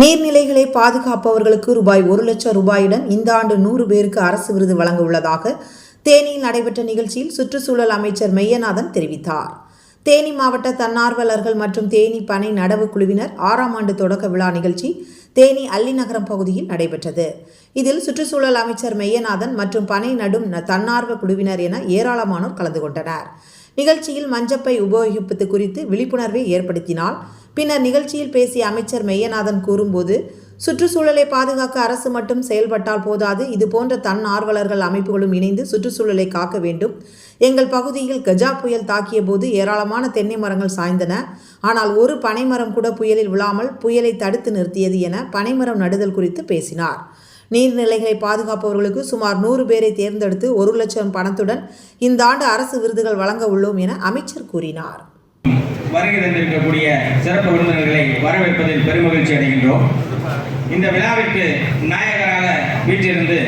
நீர்நிலைகளை பாதுகாப்பவர்களுக்கு ரூபாய் ஒரு லட்சம் ரூபாயுடன் இந்த ஆண்டு நூறு பேருக்கு அரசு விருது வழங்க உள்ளதாக தேனியில் நடைபெற்ற நிகழ்ச்சியில் சுற்றுச்சூழல் அமைச்சர் மெய்யநாதன் தெரிவித்தார். தேனி மாவட்ட தன்னார்வலர்கள் மற்றும் தேனி பனை நடவு குழுவினர் ஆறாம் ஆண்டு தொடக்க விழா நிகழ்ச்சி தேனி அல்லிநகரம் பகுதியில் நடைபெற்றது. இதில் சுற்றுச்சூழல் அமைச்சர் மெய்யநாதன் மற்றும் பனை நடும் தன்னார்வ குழுவினர் என ஏராளமானோர் கலந்து கொண்டனர். நிகழ்ச்சியில் மஞ்சப்பை உபயோகிப்பது குறித்து விழிப்புணர்வை ஏற்படுத்தினால் பின்னர் நிகழ்ச்சியில் பேசிய அமைச்சர் மெய்யநாதன் கூறும்போது சுற்றுச்சூழலை பாதுகாக்க அரசு மட்டும் செயல்பட்டால் போதாது இது போன்ற தன்னார்வலர்கள் அமைப்புகளும் இணைந்து சுற்றுச்சூழலை காக்க வேண்டும். எங்கள் பகுதியில் கஜா புயல் தாக்கிய போது ஏராளமான தென்னை மரங்கள் சாய்ந்தன. ஆனால் ஒரு பனைமரம் கூட புயலில் விழாமல் புயலை தடுத்து நிறுத்தியது என பனைமரம் நடுதல் குறித்து பேசினார். நீர்நிலைகளை பாதுகாப்பவர்களுக்கு சுமார் நூறு பேரை தேர்ந்தெடுத்து ஒரு லட்சம் பணத்துடன் இந்த ஆண்டு அரசு விருதுகள் வழங்க உள்ளோம் என அமைச்சர் கூறினார். வருகை தந்திருக்கக்கூடிய சிறப்பு விருந்தினர்களை வரவேற்பதில் பெருமகிழ்ச்சி அடைகின்றோம். இந்த விழாவிற்கு நாயகராக வீற்றிருந்து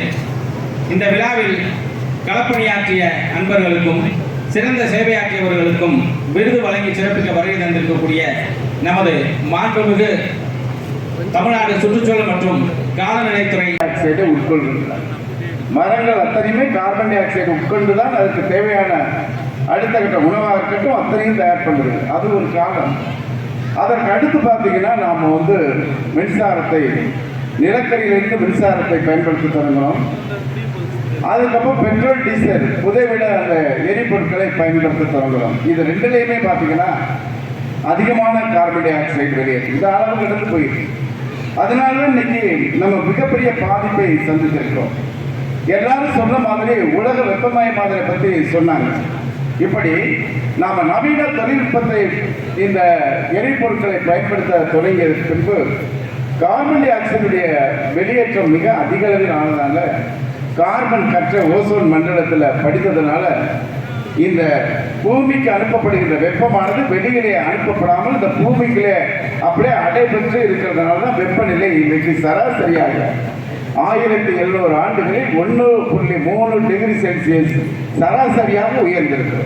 இந்த விழாவில் களப்பணியாற்றிய அன்பர்களுக்கும் சிறந்த சேவையாற்றியவர்களுக்கும் விருது வழங்கி சிறப்பிக்க வருகை தந்திருக்கக்கூடிய நமது மாண்புமிகு தமிழ்நாடு சுற்றுச்சூழல் மற்றும் காலநிலைத்துறை ஆக்சைடை உட்கொள்கின்றன மரங்கள் அத்தனையுமே கார்பன் டை ஆக்சைடு உட்கொண்டு தான் அதுக்கு தேவையான அடுத்த கட்ட உணவாக இருக்கட்டும் அத்தனையும் தயார் பண்ணுறது அது ஒரு காலம் அதற்கு அடுத்து பார்த்தீங்கன்னா நாம் வந்து மின்சாரத்தை நிலக்கரியிலிருந்து மின்சாரத்தை பயன்படுத்த தொடங்குகிறோம் அதுக்கப்புறம் பெட்ரோல் டீசல் புதைவிட அந்த எரிபொருட்களை பயன்படுத்த தொடங்குறோம் இது ரெண்டுலேயுமே பார்த்தீங்கன்னா அதிகமான கார்பன் டை ஆக்சைடு வெளியேற்று இந்த அளவு கடந்து போயிருக்கு. அதனால இன்னைக்கு நம்ம மிகப்பெரிய பாதிப்பை சந்தித்திருக்கிறோம் எல்லாரும் சொன்ன மாதிரி உலக வெப்பமயமாதலை பற்றி சொன்னாங்க. இப்படி நாம் நவீன தொழில்நுட்பத்தை இந்த எரிபொருட்களை பயன்படுத்த தொடங்கிய பின்பு கார்பன் டை ஆக்சைடுடைய வெளியேற்றம் மிக அதிக அளவில் ஆனதால கார்பன் கற்ற ஓசோன் மண்டலத்தில் படித்ததுனால இந்த பூமிக்கு அனுப்பப்படுகின்ற வெப்பமானது வெளியிலே அனுப்பப்படாமல் இந்த பூமிக்குள்ளே அப்படியே அடைபெற்று இருக்கிறதுனால தான் வெப்பநிலை இன்றைக்கு சராசரியாக ஆயிரத்தி எழுநூறு ஆண்டுகளில் ஒன்று புள்ளி மூணு டிகிரி செல்சியஸ் சராசரியாக உயர்ந்திருக்கிறது